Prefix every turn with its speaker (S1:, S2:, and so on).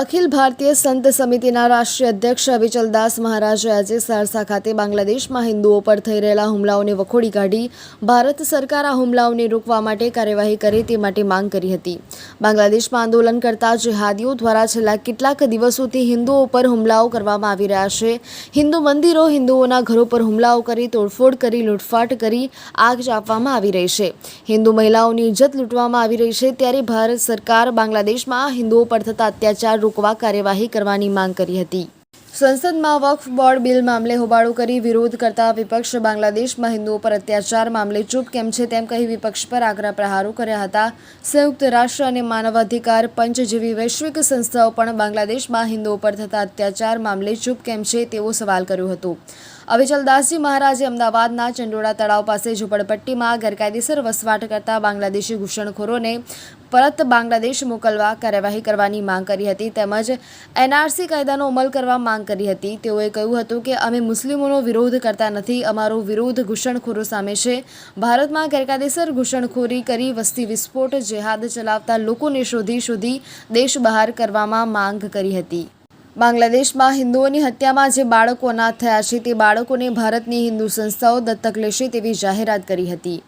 S1: અખિલ ભારતીય સંત સમિતિના રાષ્ટ્રીય અધ્યક્ષ અવિચલદાસ મહારાજે આજે સહરસા ખાતે બાંગ્લાદેશમાં હિન્દુઓ પર થઈ રહેલા હુમલાઓને વખોડી કાઢી ભારત સરકાર આ હુમલાઓને રોકવા માટે કાર્યવાહી કરે તે માટે માંગ કરી હતી. બાંગ્લાદેશમાં આંદોલન કરતા જેહાદીઓ દ્વારા છેલ્લા કેટલાક દિવસોથી હિન્દુઓ પર હુમલાઓ કરવામાં આવી રહ્યા છે. હિન્દુ મંદિરો હિન્દુઓના ઘરો પર હુમલાઓ કરી તોડફોડ કરી, લૂંટફાટ કરી આગ ચાપવામાં આવી રહી છે. હિન્દુ મહિલાઓની ઇજ્જત લૂંટવામાં આવી રહી છે ત્યારે ભારત સરકાર બાંગ્લાદેશમાં હિન્દુઓ પર થતા અત્યાચાર રોકવા કાર્યવાહી કરવાની માંગ કરી હતી. સંસદમાં વક્ફ બોર્ડ બિલ મામલે હોબાળો કરી વિરોધ કરતા વિપક્ષ બાંગ્લાદેશમાં હિન્દુઓ પર અત્યાચાર મામલે ચૂપ કેમ છે તેમ કહી વિપક્ષ પર આકરા પ્રહારો કર્યા હતા. સંયુક્ત રાષ્ટ્ર અને માનવાધિકાર પંચ જેવી વૈશ્વિક સંસ્થાઓ પણ બાંગ્લાદેશમાં હિન્દુઓ પર થતા અત્યાચાર મામલે ચૂપ કેમ છે તેવો સવાલ કર્યો હતો. અવિચલદાસજી મહારાજે અમદાવાદના ચંડોળા તળાવ પાસે ઝૂંપડપટ્ટીમાં ગેરકાયદેસર વસવાટ કરતા બાંગ્લાદેશી ઘૂસણખોરોને પરત બાંગ્લાદેશ મોકલવા કાર્યવાહી કરવાની માંગ કરી હતી તેમજ એનઆરસી કાયદાનો અમલ કરવા માંગ કરી હતી. તેઓએ કહ્યું હતું કે, અમે મુસ્લિમોનો વિરોધ કરતા નથી. અમારો વિરોધ ઘૂસણખોરો સામે છે. ભારતમાં ગેરકાયદેસર ઘૂસણખોરી કરી વસ્તી વિસ્ફોટ, જેહાદ ચલાવતા લોકોને શોધી શોધી દેશ બહાર કરવામાં માંગ કરી હતી. બાંગ્લાદેશમાં હિન્દુઓની હત્યામાં જે બાળકો અનાથ થયા છે તે બાળકોને ભારતની હિન્દુ સંસ્થાઓ દત્તક લેશે તેવી જાહેરાત કરી હતી.